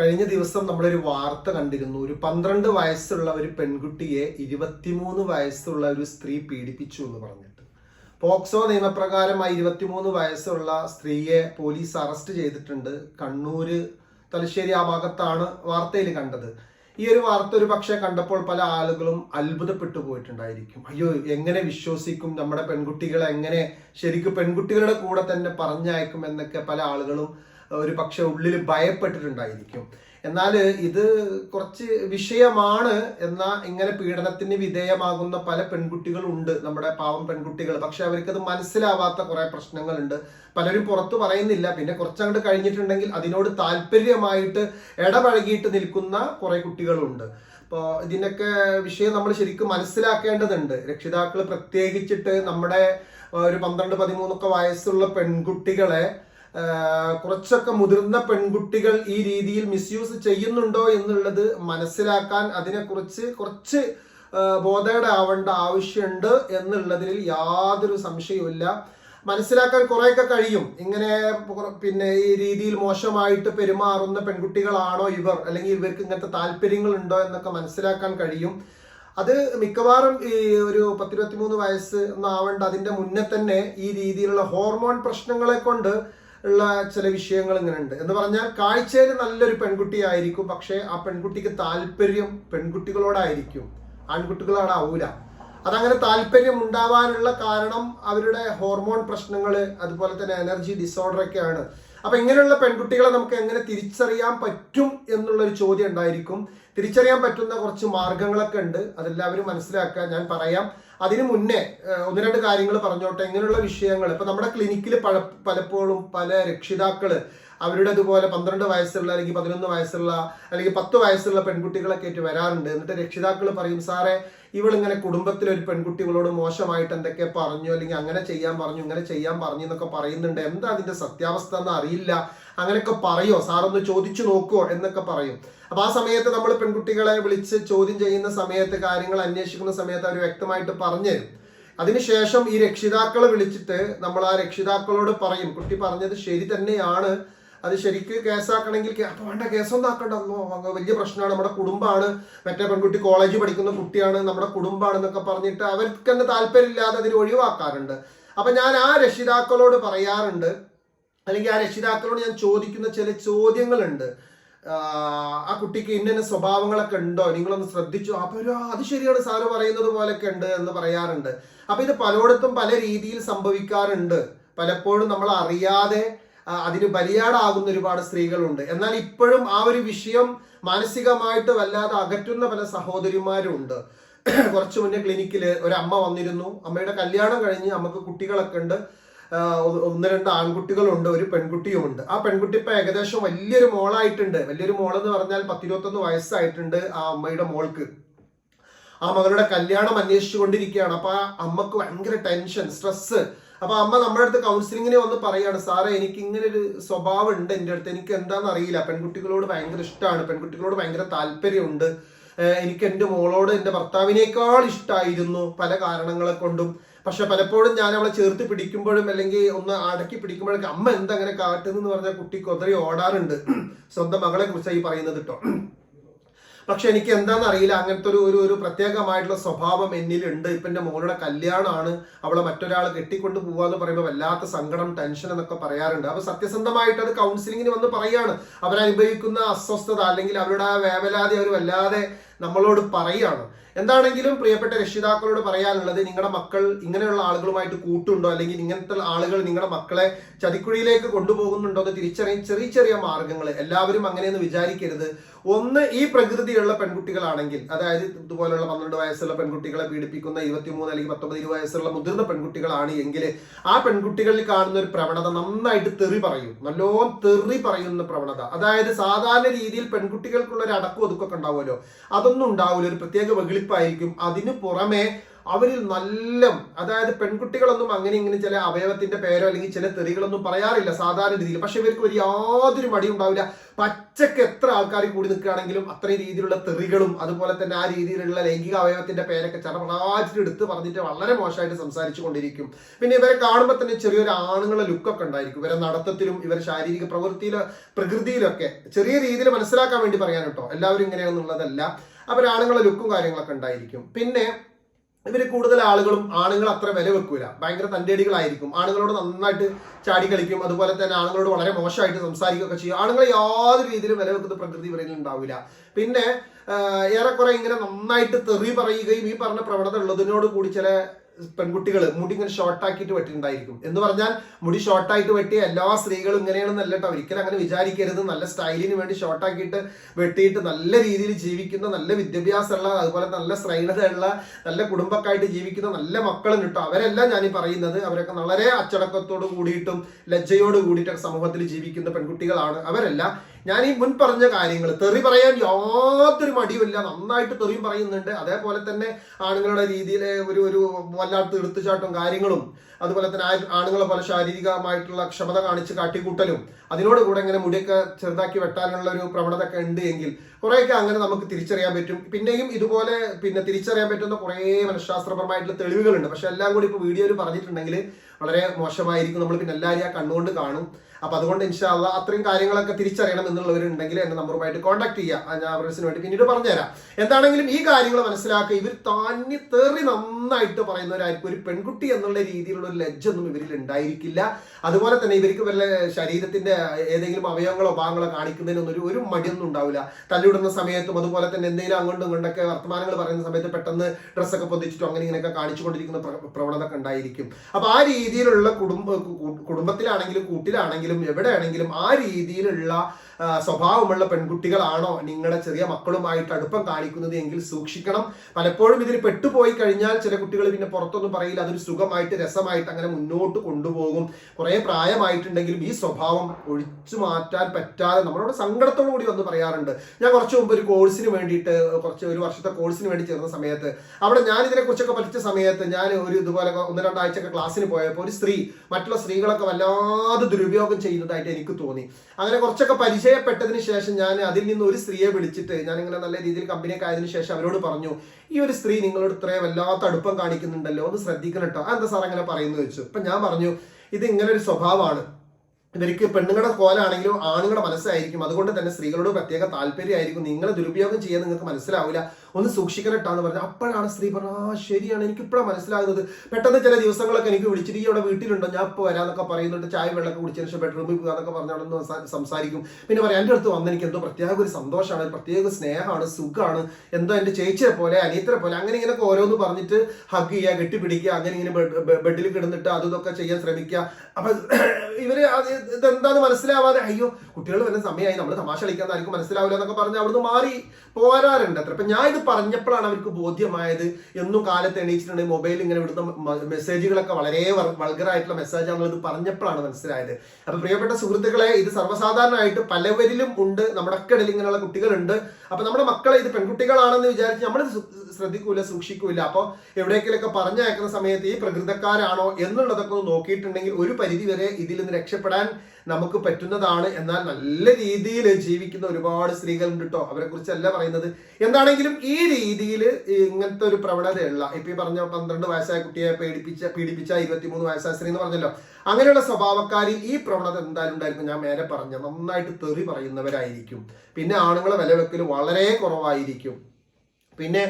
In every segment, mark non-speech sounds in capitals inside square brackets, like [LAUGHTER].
കഴിഞ്ഞ ദിവസം നമ്മളൊരു വാർത്ത കണ്ടിരുന്നു. ഒരു പന്ത്രണ്ട് വയസ്സുള്ള ഒരു പെൺകുട്ടിയെ ഇരുപത്തിമൂന്ന് വയസ്സുള്ള ഒരു സ്ത്രീ പീഡിപ്പിച്ചു എന്ന് പറഞ്ഞിട്ട്. പോക്സോ നിയമപ്രകാരം ആ ഇരുപത്തിമൂന്ന് വയസ്സുള്ള സ്ത്രീയെ പോലീസ് അറസ്റ്റ് ചെയ്തിട്ടുണ്ട്. കണ്ണൂര് തലശ്ശേരി ആ ഭാഗത്താണ് വാർത്തയിൽ കണ്ടത്. ഈ ഒരു വാർത്ത ഒരു പക്ഷേ കണ്ടപ്പോൾ പല ആളുകളും അത്ഭുതപ്പെട്ടു പോയിട്ടുണ്ടായിരിക്കും. അയ്യോ എങ്ങനെ വിശ്വസിക്കും നമ്മുടെ പെൺകുട്ടികളെ? എങ്ങനെ ശരിക്കും പെൺകുട്ടികളുടെ കൂടെ തന്നെ പറഞ്ഞയക്കും എന്നൊക്കെ പല ആളുകളും ഒരു പക്ഷെ ഉള്ളിൽ ഭയപ്പെട്ടിട്ടുണ്ടായിരിക്കും. എന്നാൽ ഇത് കുറച്ച് വിഷയമാണ് എന്ന ഇങ്ങനെ പീഡനത്തിന് വിധേയമാകുന്ന പല പെൺകുട്ടികളുണ്ട് നമ്മുടെ പാവം പെൺകുട്ടികൾ പക്ഷെ അവർക്കത് മനസ്സിലാവാത്ത കുറെ പ്രശ്നങ്ങളുണ്ട്. പലരും പുറത്തു പറയുന്നില്ല. പിന്നെ കുറച്ചങ്ങോട്ട് കഴിഞ്ഞിട്ടുണ്ടെങ്കിൽ അതിനോട് താല്പര്യമായിട്ട് ഇടപഴകിയിട്ട് നിൽക്കുന്ന കുറെ കുട്ടികളുണ്ട്. അപ്പോൾ ഇതിനൊക്കെ വിഷയം നമ്മൾ ശരിക്കും മനസ്സിലാക്കേണ്ടതുണ്ട്. രക്ഷിതാക്കൾ പ്രത്യേകിച്ചിട്ട് നമ്മുടെ ഒരു പന്ത്രണ്ട് പതിമൂന്നൊക്കെ വയസ്സുള്ള പെൺകുട്ടികളെ കുറച്ചൊക്കെ മുതിർന്ന പെൺകുട്ടികൾ ഈ രീതിയിൽ മിസ്യൂസ് ചെയ്യുന്നുണ്ടോ എന്നുള്ളത് മനസ്സിലാക്കാൻ അതിനെക്കുറിച്ച് കുറച്ച് ബോധയുടെ ആവേണ്ട ആവശ്യമുണ്ട് എന്നുള്ളതിൽ യാതൊരു സംശയവുമില്ല. മനസ്സിലാക്കാൻ കുറേയൊക്കെ കഴിയും. ഇങ്ങനെ പിന്നെ ഈ രീതിയിൽ മോശമായിട്ട് പെരുമാറുന്ന പെൺകുട്ടികളാണോ ഇവർ? അല്ലെങ്കിൽ ഇവർക്ക് ഇങ്ങനത്തെ താല്പര്യങ്ങൾ ഉണ്ടോ എന്നൊക്കെ മനസ്സിലാക്കാൻ കഴിയും. അത് മിക്കവാറും ഈ ഒരു പത്തിരുപത്തിമൂന്ന് വയസ്സ് ഒന്നാവേണ്ട അതിന്റെ മുന്നേ തന്നെ ഈ രീതിയിലുള്ള ഹോർമോൺ പ്രശ്നങ്ങളെ കൊണ്ട് ഉള്ള ചില വിഷയങ്ങൾ ഇങ്ങനെ ഉണ്ട് എന്ന് പറഞ്ഞാൽ കാഴ്ചയിൽ നല്ലൊരു പെൺകുട്ടിയായിരിക്കും പക്ഷേ ആ പെൺകുട്ടിക്ക് താല്പര്യം പെൺകുട്ടികളോടായിരിക്കും. ആൺകുട്ടികളോടാവൂല അതങ്ങനെ താല്പര്യം ഉണ്ടാവാനുള്ള കാരണം അവരുടെ ഹോർമോൺ പ്രശ്നങ്ങൾ അതുപോലെ തന്നെ എനർജി ഡിസോർഡർ ഒക്കെയാണ്. അപ്പൊ ഇങ്ങനെയുള്ള പെൺകുട്ടികളെ നമുക്ക് എങ്ങനെ തിരിച്ചറിയാൻ പറ്റും എന്നുള്ള ഒരു ചോദ്യം ഉണ്ടായിരിക്കും. തിരിച്ചറിയാൻ പറ്റുന്ന കുറച്ച് മാർഗങ്ങളൊക്കെ ഉണ്ട്. അതെല്ലാവരും മനസ്സിലാക്കുക. ഞാൻ പറയാം. അതിനു മുന്നേ ഒന്ന് രണ്ട് കാര്യങ്ങൾ പറഞ്ഞോട്ടെ ഇങ്ങനെയുള്ള വിഷയങ്ങൾ. ഇപ്പൊ നമ്മുടെ ക്ലിനിക്കിൽ പല പലപ്പോഴും പല രക്ഷിതാക്കൾ അവരുടെ അതുപോലെ പന്ത്രണ്ട് വയസ്സുള്ള അല്ലെങ്കിൽ പതിനൊന്ന് വയസ്സുള്ള അല്ലെങ്കിൽ പത്ത് വയസ്സുള്ള പെൺകുട്ടികളൊക്കെ ആയിട്ട് വരാറുണ്ട്. എന്നിട്ട് രക്ഷിതാക്കൾ പറയും സാറേ ഇവളിങ്ങനെ കുടുംബത്തിലൊരു പെൺകുട്ടികളോട് പെൺകുട്ടി മോശമായിട്ട് എന്തൊക്കെ പറഞ്ഞു അല്ലെങ്കിൽ അങ്ങനെ ചെയ്യാൻ പറഞ്ഞു ഇങ്ങനെ ചെയ്യാൻ പറഞ്ഞു എന്നൊക്കെ പറയുന്നുണ്ട്. എന്താ അതിന്റെ സത്യാവസ്ഥ എന്ന് അറിയില്ല. അങ്ങനെയൊക്കെ പറയോ? സാറൊന്ന് ചോദിച്ചു നോക്കുവോ എന്നൊക്കെ പറയും. അപ്പൊ ആ സമയത്ത് നമ്മൾ പെൺകുട്ടികളെ വിളിച്ച് ചോദ്യം ചെയ്യുന്ന സമയത്ത് കാര്യങ്ങൾ അന്വേഷിക്കുന്ന സമയത്ത് അവർ വ്യക്തമായിട്ട് പറഞ്ഞു തരും അതിനുശേഷം ഈ രക്ഷിതാക്കളെ വിളിച്ചിട്ട് നമ്മൾ ആ രക്ഷിതാക്കളോട് പറയും കുട്ടി പറഞ്ഞത് ശരി തന്നെയാണ്. അത് ശരിക്ക് കേസാക്കണമെങ്കിൽ അപ്പൊ വേണ്ട കേസൊന്നും ആക്കണ്ട. അമ്മോ, വലിയ പ്രശ്നമാണ്. നമ്മുടെ കുടുംബമാണ്. മറ്റേ പെൺകുട്ടി കോളേജിൽ പഠിക്കുന്ന കുട്ടിയാണ്. നമ്മുടെ കുടുംബമാണ് എന്നൊക്കെ പറഞ്ഞിട്ട് അവർക്ക് തന്നെ താല്പര്യമില്ലാതെ അതിന് ഒഴിവാക്കാറുണ്ട്. അപ്പൊ ഞാൻ ആ രക്ഷിതാക്കളോട് പറയാറുണ്ട് അല്ലെങ്കിൽ ആ രക്ഷിതാക്കളോട് ഞാൻ ചോദിക്കുന്ന ചില ചോദ്യങ്ങളുണ്ട്. ആ കുട്ടിക്ക് ഇന്ന സ്വഭാവങ്ങളൊക്കെ ഉണ്ടോ? നിങ്ങളൊന്ന് ശ്രദ്ധിച്ചു. അപ്പൊ ഒരു, അത് ശരിയാണ് സാറ് പറയുന്നത് പോലെയൊക്കെ ഉണ്ട് എന്ന് പറയാറുണ്ട്. അപ്പൊ ഇത് പലയിടത്തും പല രീതിയിൽ സംഭവിക്കാറുണ്ട്. പലപ്പോഴും നമ്മൾ അറിയാതെ അതിന് ബലിയാടാകുന്ന ഒരുപാട് സ്ത്രീകളുണ്ട്. എന്നാൽ ഇപ്പോഴും ആ ഒരു വിഷയം മാനസികമായിട്ട് വല്ലാതെ അകറ്റുന്ന പല സഹോദരിമാരുണ്ട്. കുറച്ചു മുന്നേ ക്ലിനിക്കിൽ ഒരു അമ്മ വന്നിരുന്നു. അമ്മയുടെ കല്യാണം കഴിഞ്ഞ് അമ്മയ്ക്ക് കുട്ടികളൊക്കെ ഉണ്ട്. ഒന്ന് രണ്ട് ആൺകുട്ടികളുണ്ട് ഒരു പെൺകുട്ടിയുമുണ്ട്. ആ പെൺകുട്ടി ഇപ്പൊ ഏകദേശം വലിയൊരു മോളായിട്ടുണ്ട്. വലിയൊരു മോളെന്ന് പറഞ്ഞാൽ പത്തിരുപത്തൊന്ന് വയസ്സായിട്ടുണ്ട് ആ അമ്മയുടെ മോൾക്ക്. ആ മകളുടെ കല്യാണം അന്വേഷിച്ചു കൊണ്ടിരിക്കുകയാണ് അപ്പൊ ആ അമ്മയ്ക്ക് ഭയങ്കര ടെൻഷൻ സ്ട്രെസ് അപ്പൊ അമ്മ നമ്മുടെ അടുത്ത് കൗൺസിലിങ്ങിന് വന്ന് പറയാണ് സാറേ എനിക്ക് ഇങ്ങനെ ഒരു സ്വഭാവം ഉണ്ട് എന്റെ അടുത്ത്. എനിക്ക് എന്താണെന്ന് അറിയില്ല. പെൺകുട്ടികളോട് ഭയങ്കര ഇഷ്ടമാണ്. പെൺകുട്ടികളോട് ഭയങ്കര താല്പര്യമുണ്ട്. എനിക്ക് എന്റെ മോളോട് എന്റെ ഭർത്താവിനേക്കാൾ ഇഷ്ടമായിരുന്നു പല കാരണങ്ങളെ കൊണ്ടും. പക്ഷെ പലപ്പോഴും ഞാൻ അവളെ ചേർത്ത് പിടിക്കുമ്പോഴും അല്ലെങ്കിൽ ഒന്ന് അടക്കി പിടിക്കുമ്പോഴൊക്കെ അമ്മ എന്താ അങ്ങനെ കാട്ടുന്നെന്ന് പറഞ്ഞാൽ കുട്ടി കൊതറി ഓടാറുണ്ട്. സ്വന്തം മകളെ കുറിച്ചായി പറയുന്നത് കേട്ടോ. പക്ഷെ എനിക്ക് എന്താണെന്ന് അറിയില്ല. അങ്ങനത്തെ ഒരു ഒരു ഒരു പ്രത്യേകമായിട്ടുള്ള സ്വഭാവം എന്നിലുണ്ട്. ഇപ്പൊ എന്റെ മോളുടെ കല്യാണമാണ്. അവളെ മറ്റൊരാൾ കെട്ടിക്കൊണ്ട് പോവാന്ന് പറയുമ്പോൾ വല്ലാത്ത സങ്കടം ടെൻഷൻ എന്നൊക്കെ പറയാറുണ്ട്. അപ്പൊ സത്യസന്ധമായിട്ട് അത് കൗൺസിലിങ്ങിന് വന്ന് പറയാണ്. അവരനുഭവിക്കുന്ന അസ്വസ്ഥത അല്ലെങ്കിൽ അവരുടെ ആ വേവലാതി അവർ വല്ലാതെ നമ്മളോട് പറയാണ്. എന്താണെങ്കിലും പ്രിയപ്പെട്ട രക്ഷിതാക്കളോട് പറയാനുള്ളത് നിങ്ങളുടെ മക്കൾ ഇങ്ങനെയുള്ള ആളുകളുമായിട്ട് കൂട്ടുണ്ടോ? അല്ലെങ്കിൽ ഇങ്ങനത്തെ ആളുകൾ നിങ്ങളുടെ മക്കളെ ചതിക്കുഴിയിലേക്ക് കൊണ്ടുപോകുന്നുണ്ടോ എന്ന് തിരിച്ചറിയാൻ ചെറിയ ചെറിയ മാർഗങ്ങൾ. എല്ലാവരും അങ്ങനെയെന്ന് വിചാരിക്കരുത്. ഒന്ന് ഈ പ്രകൃതിയുള്ള പെൺകുട്ടികളാണെങ്കിൽ അതായത് ഇതുപോലെയുള്ള പന്ത്രണ്ട് വയസ്സുള്ള പെൺകുട്ടികളെ പീഡിപ്പിക്കുന്ന ഇരുപത്തിമൂന്ന് അല്ലെങ്കിൽ പത്തൊമ്പത് ഇരുപത് വയസ്സുള്ള മുതിർന്ന പെൺകുട്ടികളാണ് എങ്കിൽ ആ പെൺകുട്ടികളിൽ കാണുന്ന ഒരു പ്രവണത നന്നായിട്ട് തെറി പറയും. നല്ലോണം തെറി പറയുന്ന പ്രവണത. അതായത് സാധാരണ രീതിയിൽ പെൺകുട്ടികൾക്കുള്ള ഒരു അടക്കം ഒതുക്കൊക്കെ ഉണ്ടാവുമല്ലോ. അതൊന്നും ഉണ്ടാവില്ല ഒരു പ്രത്യേക വെകിളിപ്പായിരിക്കും അതിന് പുറമെ അവരിൽ നല്ല അതായത് പെൺകുട്ടികളൊന്നും അങ്ങനെ ഇങ്ങനെ ചില അവയവത്തിന്റെ പേരോ അല്ലെങ്കിൽ ചില തെറികളൊന്നും പറയാറില്ല സാധാരണ രീതിയിൽ. പക്ഷെ ഇവർക്ക് ഒരു യാതൊരു മടിയും ഉണ്ടാവില്ല. പച്ചക്ക് എത്ര ആൾക്കാർ കൂടി നിൽക്കുകയാണെങ്കിലും അത്രയും രീതിയിലുള്ള തെറികളും അതുപോലെ തന്നെ ആ രീതിയിലുള്ള ലൈംഗിക അവയവത്തിന്റെ പേരൊക്കെ ചെറുപ്രാച്ചിട്ട് എടുത്ത് പറഞ്ഞിട്ട് വളരെ മോശമായിട്ട് സംസാരിച്ചു കൊണ്ടിരിക്കും. പിന്നെ ഇവരെ കാണുമ്പോൾ തന്നെ ചെറിയൊരു ആണുങ്ങളെ ലുക്കൊക്കെ ഉണ്ടായിരിക്കും. ഇവരെ നടത്തത്തിലും ഇവർ ശാരീരിക പ്രവൃത്തിയിലോ പ്രകൃതിയിലൊക്കെ ചെറിയ രീതിയിൽ മനസ്സിലാക്കാൻ വേണ്ടി പറയാൻ കേട്ടോ. എല്ലാവരും ഇങ്ങനെയൊന്നുള്ളതല്ല ആണുങ്ങളെ ലുക്കും കാര്യങ്ങളൊക്കെ ഉണ്ടായിരിക്കും. പിന്നെ ഇവർ കൂടുതൽ ആളുകളും ആണുങ്ങൾ അത്ര വില വെക്കൂല. ഭയങ്കര തന്റേടികളായിരിക്കും ആണുങ്ങളോട് നന്നായിട്ട് ചാടി കളിക്കും. അതുപോലെ തന്നെ ആണുങ്ങളോട് വളരെ മോശമായിട്ട് സംസാരിക്കുകയൊക്കെ ചെയ്യും. ആണുങ്ങളെ യാതൊരു രീതിയിലും വില വെക്കുന്ന പ്രകൃതി ഇവരിൽ ഉണ്ടാവില്ല. പിന്നെ ഏറെക്കുറെ ഇങ്ങനെ നന്നായിട്ട് തെറി പറയുകയും ഈ പറഞ്ഞ പ്രവണത ഉള്ളതിനോട് കൂടി ചില പെൺകുട്ടികൾ മുടി ഇങ്ങനെ ഷോർട്ട് ആക്കിയിട്ട് വെട്ടിയിട്ടുണ്ടായിരിക്കും. എന്ന് പറഞ്ഞാൽ മുടി ഷോർട്ട് ആയിട്ട് വെട്ടിയ എല്ലാ സ്ത്രീകളും ഇങ്ങനെയാണെന്നല്ല കേട്ടോ. ഒരിക്കലും അങ്ങനെ വിചാരിക്കരുത്. നല്ല സ്റ്റൈലിന് വേണ്ടി ഷോർട്ട് ആക്കിയിട്ട് വെട്ടിയിട്ട് നല്ല രീതിയിൽ ജീവിക്കുന്ന നല്ല വിദ്യാഭ്യാസമുള്ള അതുപോലെ നല്ല ശ്രൈണതയുള്ള നല്ല കുടുംബക്കായിട്ട് ജീവിക്കുന്ന നല്ല മക്കളും കിട്ടും. അവരെല്ലാം ഞാൻ ഈ പറയുന്നത് അവരൊക്കെ വളരെ അച്ചടക്കത്തോട് കൂടിയിട്ടും ലജ്ജയോട് കൂടിയിട്ടൊക്കെ സമൂഹത്തിൽ ജീവിക്കുന്ന പെൺകുട്ടികളാണ്. അവരെല്ലാം. ഞാൻ ഈ മുൻ പറഞ്ഞ കാര്യങ്ങൾ തെറി പറയാൻ യാതൊരു മടിയുമില്ല. നന്നായിട്ട് തെറിയും പറയുന്നുണ്ട്. അതേപോലെ തന്നെ ആണുങ്ങളുടെ രീതിയിൽ ഒരു ഒരു വല്ലാത്ത എടുത്തുചാട്ടും കാര്യങ്ങളും അതുപോലെ തന്നെ ആണുങ്ങളെ പോലെ ശാരീരികമായിട്ടുള്ള ക്ഷമത കാണിച്ച് കാട്ടിക്കൂട്ടലും അതിനോട് കൂടെ ഇങ്ങനെ മുടിയൊക്കെ ചെറുതാക്കി വെട്ടാനുള്ള ഒരു പ്രവണത ഒക്കെ ഉണ്ട് എങ്കിൽ കുറേയൊക്കെ അങ്ങനെ നമുക്ക് തിരിച്ചറിയാൻ പറ്റും. പിന്നെയും ഇതുപോലെ പിന്നെ തിരിച്ചറിയാൻ പറ്റുന്ന കുറേ മനഃശാസ്ത്രപരമായിട്ടുള്ള തെളിവുകളുണ്ട്. പക്ഷെ എല്ലാം കൂടി ഇപ്പോൾ വീഡിയോയിൽ പറഞ്ഞിട്ടുണ്ടെങ്കിൽ വളരെ മോശമായിരിക്കും. നമ്മൾ പിന്നെ എല്ലാവരും ആ കണ്ണുകൊണ്ട് കാണും. അപ്പൊ അതുകൊണ്ട് ഇൻഷാല്ല അത്രയും കാര്യങ്ങളൊക്കെ തിരിച്ചറിയണം എന്നുള്ളവരുണ്ടെങ്കിൽ എന്റെ നമ്പറുമായിട്ട് കോൺടാക്ട് ചെയ്യുക. ഞാൻ അവരുടെ വേണ്ടി പിന്നീട് പറഞ്ഞുതരാം. എന്താണെങ്കിലും ഈ കാര്യങ്ങൾ മനസ്സിലാക്കുക. ഇവർ താന്നി തെറി നന്നായിട്ട് പറയുന്നവരായിരിക്കും. ഒരു പെൺകുട്ടി എന്നുള്ള രീതിയിലുള്ള ഒരു ലജ്ജൊന്നും ഇവരിൽ ഉണ്ടായിരിക്കില്ല. അതുപോലെ തന്നെ ഇവർക്ക് വല്ല ശരീരത്തിന്റെ ഏതെങ്കിലും അവയവങ്ങളോ ഭാഗങ്ങളോ കാണിക്കുന്നതിനൊന്നും ഒരു ഒരു മടിയൊന്നും ഉണ്ടാവില്ല. തല്ലിടുന്ന സമയത്തും അതുപോലെ തന്നെ എന്തെങ്കിലും അങ്ങോട്ടും ഇങ്ങോട്ടൊക്കെ വർത്തമാനങ്ങൾ പറയുന്ന സമയത്ത് പെട്ടെന്ന് ഡ്രസ്സൊക്കെ പൊതിച്ചിട്ടും അങ്ങനെ ഇങ്ങനെയൊക്കെ കാണിച്ചുകൊണ്ടിരിക്കുന്ന പ്ര- പ്രവണത ഒക്കെ ഉണ്ടായിരിക്കും. അപ്പൊ ആ രീതിയിലുള്ള കുടുംബ കുടുംബത്തിലാണെങ്കിലും കൂട്ടിലാണെങ്കിലും എവിടെയാണെങ്കിലും ആ രീതിയിലുള്ള സ്വഭാവമുള്ള പെൺകുട്ടികളാണോ നിങ്ങളുടെ ചെറിയ മക്കളുമായിട്ട് അടുപ്പം കാണിക്കുന്നത് എങ്കിൽ സൂക്ഷിക്കണം. പലപ്പോഴും ഇതിൽ പെട്ടുപോയി കഴിഞ്ഞാൽ ചില കുട്ടികൾ പിന്നെ പുറത്തൊന്നും പറയില്ല. അതൊരു സുഖമായിട്ട് രസമായിട്ട് അങ്ങനെ മുന്നോട്ട് കൊണ്ടുപോകും. കുറെ പ്രായമായിട്ടുണ്ടെങ്കിലും ഈ സ്വഭാവം ഒഴിച്ചു മാറ്റാൻ പറ്റാതെ നമ്മളോട് സങ്കടത്തോടു കൂടി വന്ന് പറയാറുണ്ട്. ഞാൻ കുറച്ച് മുമ്പ് ഒരു കോഴ്സിന് വേണ്ടിയിട്ട് കുറച്ച് ഒരു വർഷത്തെ കോഴ്സിന് വേണ്ടി ചേർന്ന സമയത്ത് അവിടെ ഞാൻ ഇതിനെ കുറിച്ചൊക്കെ പഠിച്ച സമയത്ത് ഞാൻ ഒരു ഇതുപോലെ ഒന്ന് രണ്ടാഴ്ചയൊക്കെ ക്ലാസ്സിന് പോയപ്പോൾ ഒരു സ്ത്രീ മറ്റുള്ള സ്ത്രീകളൊക്കെ വല്ലാതെ ദുരുപയോഗം ചെയ്യുന്നതായിട്ട് എനിക്ക് തോന്നി. അങ്ങനെ കുറച്ചൊക്കെ പരിചയപ്പെട്ടതിന് ശേഷം ഞാൻ അതിൽ നിന്ന് ഒരു സ്ത്രീയെ വിളിച്ചിട്ട് ഞാൻ ഇങ്ങനെ നല്ല രീതിയിൽ കമ്പനിയൊക്കെ ആയതിനു ശേഷം അവരോട് പറഞ്ഞു ഈ ഒരു സ്ത്രീ നിങ്ങളോട് ഇത്രയും വല്ലാത്ത അടുപ്പം കാണിക്കുന്നുണ്ടല്ലോ ഒന്ന് ശ്രദ്ധിക്കണം കേട്ടോ എന്താ സാർ അങ്ങനെ പറയുന്നു വെച്ചു അപ്പൊ ഞാൻ പറഞ്ഞു ഇത് ഇങ്ങനെ ഒരു സ്വഭാവമാണ്. ഇവർക്ക് പെണ്ണുങ്ങളുടെ കോലാണെങ്കിലും ആണുങ്ങളുടെ മനസ്സായിരിക്കും. അതുകൊണ്ട് തന്നെ സ്ത്രീകളോട് പ്രത്യേക താല്പര്യമായിരിക്കും. നിങ്ങളെ ദുരുപയോഗം ചെയ്യാൻ നിങ്ങൾക്ക് മനസ്സിലാവില്ല ഒന്ന് സൂക്ഷിക്കണം കേട്ടോ എന്ന് പറഞ്ഞു. അപ്പോഴാണ് സ്ത്രീ പറഞ്ഞത് ആ ശരിയാണ്. എനിക്ക് ഇപ്പോഴാണ് മനസ്സിലാകുന്നത്. പെട്ടെന്ന് ചില ദിവസങ്ങളൊക്കെ എനിക്ക് വിളിച്ചിട്ട് ഈ ഇവിടെ വീട്ടിലുണ്ടോ? ഞാൻ ഇപ്പോൾ വരാന്നൊക്കെ പറയുന്നുണ്ട്. ചായ വെള്ളമൊക്കെ കുടിച്ചതിന് ശേഷം ബെഡ്റൂമിൽ പോകുക എന്നൊക്കെ പറഞ്ഞാണെന്ന് സംസാ- സംസാരിക്കും. പിന്നെ പറയാം എന്റെ അടുത്ത് വന്ന് എനിക്ക് എന്തോ പ്രത്യേക ഒരു സന്തോഷമാണ്. പ്രത്യേക സ്നേഹമാണ്. സുഖമാണ് എന്തോ എന്റെ ചേച്ചിയെ പോലെ അനിയത്തിനെ പോലെ അങ്ങനെ ഇങ്ങനെ ഓരോന്ന് പറഞ്ഞിട്ട് ഹഗ് ചെയ്യുക കെട്ടിപ്പിടിക്കുക അങ്ങനെ ഇങ്ങനെ ബെഡിൽ കിടന്നിട്ട് അതും ഇതൊക്കെ ചെയ്യാൻ ശ്രമിക്കുക. അപ്പൊ [CLEARS THROAT] ഇവർ ഇതെന്താന്ന് മനസ്സിലാവാതെ അയ്യോ കുട്ടികൾ വരുന്ന സമയമായി. നമ്മൾ തമാശ കളിക്കാൻ ആർക്കും മനസ്സിലാവില്ല എന്നൊക്കെ പറഞ്ഞ് അവിടുന്ന് മാറി പോരാറുണ്ട് അത്ര. ഇപ്പൊ ഞാൻ ഇത് പറഞ്ഞപ്പോഴാണ് അവർക്ക് ബോധ്യമായത്. എന്നും കാലത്ത് എണീച്ചിട്ടുണ്ടെങ്കിൽ മൊബൈൽ ഇങ്ങനെ വിടുന്ന മെസ്സേജുകളൊക്കെ വളരെ വൾഗറായിട്ടുള്ള മെസ്സേജ് ആണെന്നുള്ളത് പറഞ്ഞപ്പോഴാണ് മനസ്സിലായത്. അപ്പൊ പ്രിയപ്പെട്ട സുഹൃത്തുക്കളെ ഇത് സർവസാധാരണമായിട്ട് പലവരിലും ഉണ്ട്. നമ്മുടെ ഒക്കെ ഇടയിൽ ഇങ്ങനെയുള്ള കുട്ടികളുണ്ട്. അപ്പൊ നമ്മുടെ മക്കളെ ഇത് പെൺകുട്ടികളാണെന്ന് വിചാരിച്ച് നമ്മൾ ശ്രദ്ധിക്കൂല സൂക്ഷിക്കൂല. അപ്പോൾ എവിടേക്കിലൊക്കെ പറഞ്ഞയക്കുന്ന സമയത്ത് ഈ പ്രകൃതക്കാരാണോ എന്നുള്ളതൊക്കെ ഒന്ന് നോക്കിയിട്ടുണ്ടെങ്കിൽ ഒരു പരിധി വരെ ഇതിൽ നിന്ന് രക്ഷപ്പെടാൻ നമുക്ക് പറ്റുന്നതാണ്. എന്നാൽ നല്ല രീതിയിൽ ജീവിക്കുന്ന ഒരുപാട് സ്ത്രീകളുണ്ട് കേട്ടോ അവരെ കുറിച്ചല്ല പറയുന്നത്. എന്താണെങ്കിലും ഈ രീതിയിൽ ഇങ്ങനത്തെ ഒരു പ്രവണതയുള്ള ഇപ്പൊ ഈ പറഞ്ഞ പന്ത്രണ്ട് വയസ്സായ കുട്ടിയെ പീഡിപ്പിച്ച പീഡിപ്പിച്ച ഇരുപത്തിമൂന്ന് വയസ്സായ സ്ത്രീ എന്ന് പറഞ്ഞല്ലോ അങ്ങനെയുള്ള സ്വഭാവക്കാരിൽ ഈ പ്രവണത എന്തായാലും ഉണ്ടായിരിക്കും. ഞാൻ നേരെ പറഞ്ഞ നന്നായിട്ട് തെറി പറയുന്നവരായിരിക്കും. പിന്നെ ആണുങ്ങളെ വില വെക്കൽ വളരെ കുറവായിരിക്കും. പിന്നെ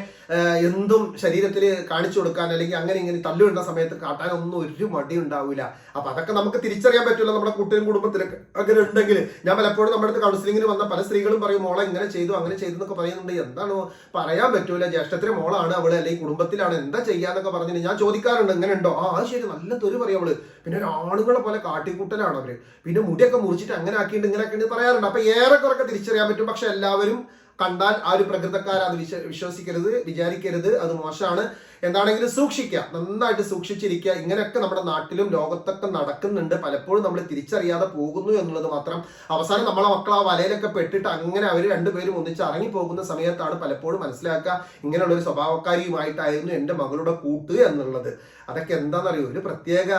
എന്തും ശരീരത്തിൽ കാണിച്ചു കൊടുക്കാൻ അല്ലെങ്കിൽ അങ്ങനെ ഇങ്ങനെ തല്ലുവിടുന്ന സമയത്ത് കാട്ടാൻ ഒന്നും ഒരു മടി ഉണ്ടാവില്ല അപ്പൊ അതൊക്കെ നമുക്ക് തിരിച്ചറിയാൻ പറ്റില്ല നമ്മുടെ കുട്ടിയും കുടുംബത്തിലൊക്കെ. അങ്ങനെ ഉണ്ടെങ്കിൽ ഞാൻ പലപ്പോഴും നമ്മുടെ അടുത്ത് കൗൺസിലിങ്ങിന് വന്ന പല സ്ത്രീകളും പറയും മോളെ ഇങ്ങനെ ചെയ്തു അങ്ങനെ ചെയ്തു എന്നൊക്കെ പറയുന്നുണ്ട്. എന്താണ് പറയാൻ പറ്റൂല. ജ്യേഷ്ഠത്തിന് മോളാണ് അവൾ അല്ലെങ്കിൽ കുടുംബത്തിലാണ്. എന്താ ചെയ്യാന്നൊക്കെ പറഞ്ഞിട്ട് ഞാൻ ചോദിക്കാറുണ്ട്. ഇങ്ങനെ ഉണ്ടോ? ആ ശരി. നല്ല തൊരു പറയും അവൾ. പിന്നെ ഒരു ആണുങ്ങളെ പോലെ കാട്ടിക്കൂട്ടലാണ് അവർ. പിന്നെ മുടിയൊക്കെ മുറിച്ചിട്ട് അങ്ങനെ ആക്കിയിട്ട് ഇങ്ങനെ ആക്കിയിട്ട് പറയാറുണ്ട്. അപ്പൊ ഏറെക്കുറൊക്കെ തിരിച്ചറിയാൻ പറ്റും. പക്ഷെ എല്ലാവരും കണ്ടാൽ ആ ഒരു പ്രകൃതക്കാർ അത് വിശ്വ വിശ്വസിക്കരുത് വിചാരിക്കരുത് അത് മോശമാണ്. എന്താണെങ്കിലും സൂക്ഷിക്കുക നന്നായിട്ട് സൂക്ഷിച്ചിരിക്കുക. ഇങ്ങനെയൊക്കെ നമ്മുടെ നാട്ടിലും ലോകത്തൊക്കെ നടക്കുന്നുണ്ട്. പലപ്പോഴും നമ്മൾ തിരിച്ചറിയാതെ പോകുന്നു എന്നുള്ളത് മാത്രം. അവസാനം നമ്മളെ മക്കൾ ആ വലയിലൊക്കെ പെട്ടിട്ട് അങ്ങനെ അവർ രണ്ടുപേരും ഒന്നിച്ച് ഇറങ്ങി പോകുന്ന സമയത്താണ് പലപ്പോഴും മനസ്സിലാക്കുക ഇങ്ങനെയുള്ള ഒരു സ്വഭാവക്കാരിയുമായിട്ടായിരുന്നു എന്റെ മകളുടെ കൂട്ട് എന്നുള്ളത്. അതൊക്കെ എന്താണെന്നറിയോ? ഒരു പ്രത്യേക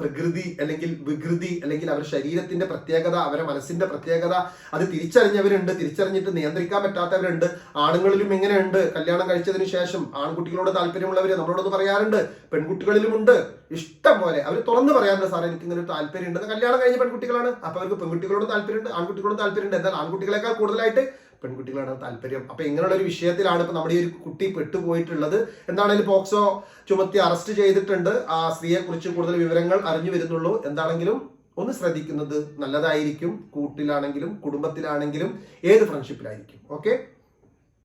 പ്രകൃതി അല്ലെങ്കിൽ വികൃതി അല്ലെങ്കിൽ അവരുടെ ശരീരത്തിന്റെ പ്രത്യേകത അവരുടെ മനസ്സിന്റെ പ്രത്യേകത അത് തിരിച്ചറിഞ്ഞവരുണ്ട് തിരിച്ചറിഞ്ഞിട്ട് നിയന്ത്രിക്കാൻ പറ്റാത്തവരുണ്ട്. ആണുങ്ങളിലും ഇങ്ങനെയുണ്ട്. കല്യാണം കഴിച്ചതിന് ശേഷം ആൺകുട്ടികളോട് താല്പര്യമുള്ളവര് നമ്മളോടൊന്ന് പറയാറുണ്ട്. പെൺകുട്ടികളിലുമുണ്ട്. ഇഷ്ടം പോലെ. അവർ തുറന്നു പറയാറുണ്ട് സാറേ എനിക്ക് ഇങ്ങനെ ഒരു താല്പര്യം കല്യാണം കഴിഞ്ഞ പെൺകുട്ടികളാണ്. അപ്പൊ അവർക്ക് പെൺകുട്ടികളോട് താല്പര്യമുണ്ട് ആൺകുട്ടികളോട് താല്പര്യമുണ്ട്. എന്നാൽ ആൺകുട്ടികളെക്കാൾ കൂടുതലായിട്ട് പെൺകുട്ടികളാണ് താല്പര്യം. അപ്പൊ ഇങ്ങനെയുള്ള ഒരു വിഷയത്തിലാണ് ഇപ്പൊ നമ്മുടെ ഈ ഒരു കുട്ടി പെട്ടുപോയിട്ടുള്ളത്. എന്താണെങ്കിലും പോക്സോ ചുമത്തി അറസ്റ്റ് ചെയ്തിട്ടുണ്ട്. ആ സ്ത്രീയെ കുറിച്ച് കൂടുതൽ വിവരങ്ങൾ അറിഞ്ഞു വരുന്നുള്ളൂ. എന്താണെങ്കിലും ഒന്ന് ശ്രദ്ധിക്കുന്നത് നല്ലതായിരിക്കും. കൂട്ടിലാണെങ്കിലും കുടുംബത്തിലാണെങ്കിലും ഏത് ഫ്രണ്ട്ഷിപ്പിലായിരിക്കും ഓക്കെ